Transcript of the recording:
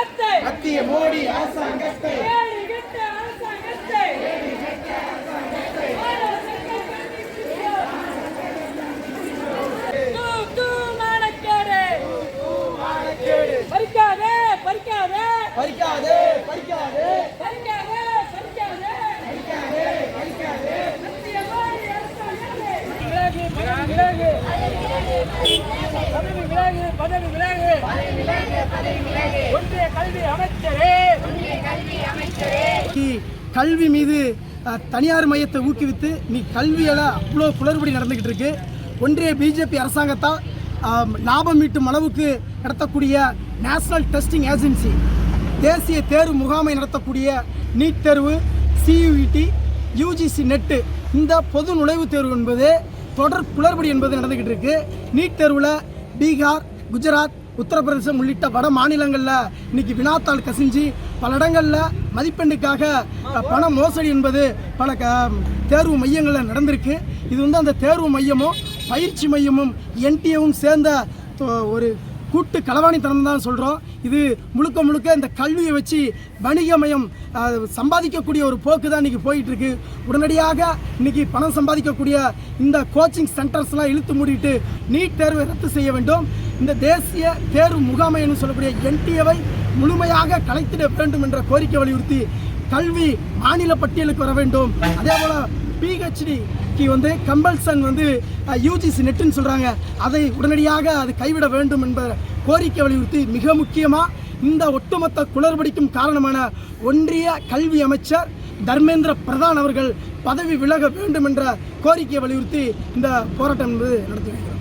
மத்திய மோடி அரசாங்கத்தை. கேடுகெட்ட அரசாங்கத்தை. தூ, தூ, நாணக்கேடு. பறிக்காதே பறிக்காதே. பறிக்காதே பறிக்காதே. பறிக்காதே பறிக்காதே. மத்திய மோடி அரசாங்கத்தை. விலகு, விலகு. பதவி விலகு, பதவி விலகு. ஒன்றிய கல்வி அமைச்சரே. கல்வி மீது தனியார் மையத்தை ஊக்குவித்து நீ கல்வியில் அவ்வளோ குளறுபடி நடந்துக்கிட்டு இருக்கு ஒன்றிய பிஜேபி அரசாங்கத்தால் லாபம் மீட்டும் அளவுக்கு நடத்தக்கூடிய நேஷனல் டெஸ்டிங் ஏஜென்சி தேசிய தேர்வு முகாமை நடத்தக்கூடிய நீட் தேர்வு சியூஇடி யூஜிசி நெட்டு இந்த பொது நுழைவுத் தேர்வு என்பது தொடர் குளறுபடி என்பது நடந்துக்கிட்டு இருக்கு நீட் தேர்வில் பீகார் குஜராத் உத்தரப்பிரதேசம் உள்ளிட்ட வட மாநிலங்களில் இன்னைக்கு வினாத்தாள் கசிஞ்சு பல இடங்களில் மதிப்பெண்ணுக்காக பண மோசடி என்பது பல க தேர்வு மையங்களில் நடந்திருக்கு. இது வந்து அந்த தேர்வு மையமும் பயிற்சி மையமும் என்டிஏவும் சேர்ந்த தொ- ஒரு கூட்டு களவாணித்தனம் தான் சொல்கிறோம் இது முழுக்க முழுக்க இந்த கல்வியை வச்சு வணிகமயம் சம்பாதிக்கக்கூடிய ஒரு போக்கு தான் இன்றைக்கி போயிட்டுருக்கு. உடனடியாக இன்னைக்கு பணம் சம்பாதிக்கக்கூடிய இந்த கோச்சிங் சென்டர்ஸ்லாம் இழுத்து மூடிட்டு நீட் தேர்வை ரத்து செய்ய வேண்டும். இந்த தேசிய தேர்வு முகாமைன்னு சொல்லக்கூடிய என்டிஏவை முழுமையாக கலைத்திட வேண்டும் என்ற கோரிக்கை வலியுறுத்தி கல்வி மாநில பட்டியலுக்கு வர வேண்டும். அதே போல் பிஹெச்டிக்கு வந்து கம்பல்சன் வந்து யூஜிசி நெட்டுன்னு சொல்கிறாங்க அதை உடனடியாக அது கைவிட வேண்டும் என்ற கோரிக்கை வலியுறுத்தி மிக முக்கியமாக இந்த ஒட்டுமொத்த குளறுபடிக்கும் காரணமான ஒன்றிய கல்வி அமைச்சர் தர்மேந்திர பிரதான் அவர்கள் பதவி விலக வேண்டும் என்ற கோரிக்கையை வலியுறுத்தி இந்த போராட்டம் என்பது நடத்தி வருகிறோம்